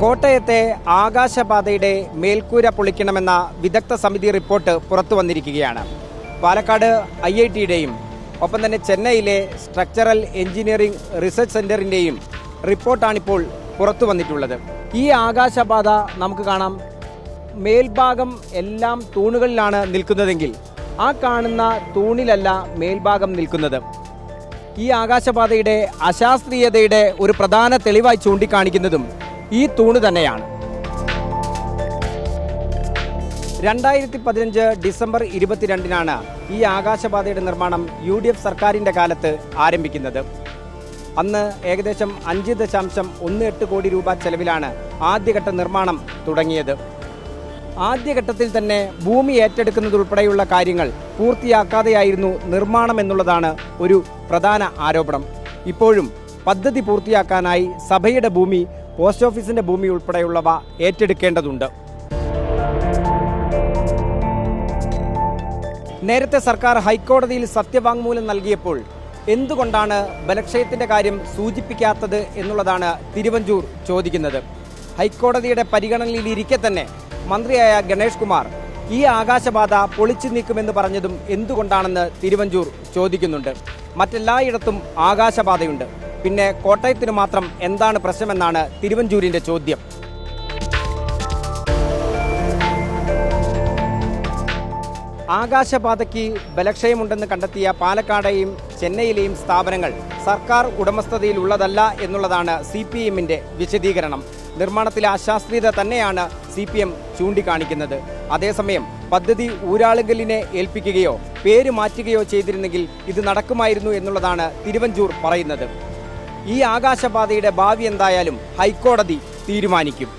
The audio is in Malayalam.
കോട്ടയത്തെ ആകാശപാതയുടെ മേൽക്കൂര പൊളിക്കണമെന്ന വിദഗ്ധ സമിതി റിപ്പോർട്ട് പുറത്തു വന്നിരിക്കുകയാണ്. പാലക്കാട് ഐ ഐ ടിയുടെയും ഒപ്പം തന്നെ ചെന്നൈയിലെ സ്ട്രക്ചറൽ എഞ്ചിനീയറിംഗ് റിസർച്ച് സെന്ററിന്റെയും റിപ്പോർട്ടാണിപ്പോൾ പുറത്തു വന്നിട്ടുള്ളത്. ഈ ആകാശപാത നമുക്ക് കാണാം. മേൽഭാഗം എല്ലാം തൂണുകളിലാണ് നിൽക്കുന്നതെങ്കിൽ ആ കാണുന്ന തൂണിലല്ല മേൽഭാഗം നിൽക്കുന്നത്. ഈ ആകാശപാതയുടെ അശാസ്ത്രീയതയുടെ ഒരു പ്രധാന തെളിവായി ചൂണ്ടിക്കാണിക്കുന്നതും ഈ തൂണ് തന്നെയാണ്. രണ്ടായിരത്തി പതിനഞ്ച് ഡിസംബർ ഇരുപത്തിരണ്ടിനാണ് ഈ ആകാശപാതയുടെ നിർമ്മാണം യു ഡി എഫ് സർക്കാരിന്റെ കാലത്ത് ആരംഭിക്കുന്നത്. അന്ന് ഏകദേശം അഞ്ച് ദശാംശം ഒന്ന് എട്ട് കോടി രൂപ ചെലവിലാണ് ആദ്യഘട്ട നിർമ്മാണം തുടങ്ങിയത്. ആദ്യഘട്ടത്തിൽ തന്നെ ഭൂമി ഏറ്റെടുക്കുന്നതുൾപ്പെടെയുള്ള കാര്യങ്ങൾ പൂർത്തിയാക്കാതെയായിരുന്നു നിർമ്മാണം എന്നുള്ളതാണ് ഒരു പ്രധാന ആരോപണം. ഇപ്പോഴും പദ്ധതി പൂർത്തിയാക്കാനായി സഭയുടെ ഭൂമി പോസ്റ്റ് ഓഫീസിന്റെ ഭൂമി ഉൾപ്പെടെയുള്ളവ ഏറ്റെടുക്കേണ്ടതുണ്ട്. നേരത്തെ സർക്കാർ ഹൈക്കോടതിയിൽ സത്യവാങ്മൂലം നൽകിയപ്പോൾ എന്തുകൊണ്ടാണ് ബലക്ഷയത്തിന്റെ കാര്യം സൂചിപ്പിക്കാത്തത് എന്നുള്ളതാണ് തിരുവഞ്ചൂർ ചോദിക്കുന്നത്. ഹൈക്കോടതിയുടെ പരിഗണനയിലിരിക്കെ തന്നെ മന്ത്രിയായ ഗണേഷ് കുമാർ ഈ ആകാശബാധ പൊളിച്ചു നീക്കുമെന്ന് പറഞ്ഞതും എന്തുകൊണ്ടാണെന്ന് തിരുവഞ്ചൂർ ചോദിക്കുന്നുണ്ട്. മറ്റെല്ലായിടത്തും ആകാശപാതയുണ്ട്. പിന്നെ കോട്ടയത്തിന് മാത്രം എന്താണ് പ്രശ്നമെന്നാണ് തിരുവഞ്ചൂരിന്റെ ചോദ്യം. ആകാശപാതയ്ക്ക് ബലക്ഷയമുണ്ടെന്ന് കണ്ടെത്തിയ പാലക്കാടെയും ചെന്നൈയിലെയും സ്ഥാപനങ്ങൾ സർക്കാർ ഉടമസ്ഥതയിലുള്ളതല്ല എന്നുള്ളതാണ് സി പി എമ്മിന്റെ വിശദീകരണം. നിർമ്മാണത്തിലെ അശാസ്ത്രീയത തന്നെയാണ് സി പി എം ചൂണ്ടിക്കാണിക്കുന്നത്. അതേസമയം പദ്ധതി ഊരാളുകലിനെ ഏൽപ്പിക്കുകയോ പേര് മാറ്റുകയോ ചെയ്തിരുന്നെങ്കിൽ ഇത് നടക്കുമായിരുന്നു എന്നുള്ളതാണ് തിരുവഞ്ചൂർ പറയുന്നത്. ഈ ആകാശപാതയുടെ ഭാവി എന്തായാലും ഹൈക്കോടതി തീരുമാനിക്കും.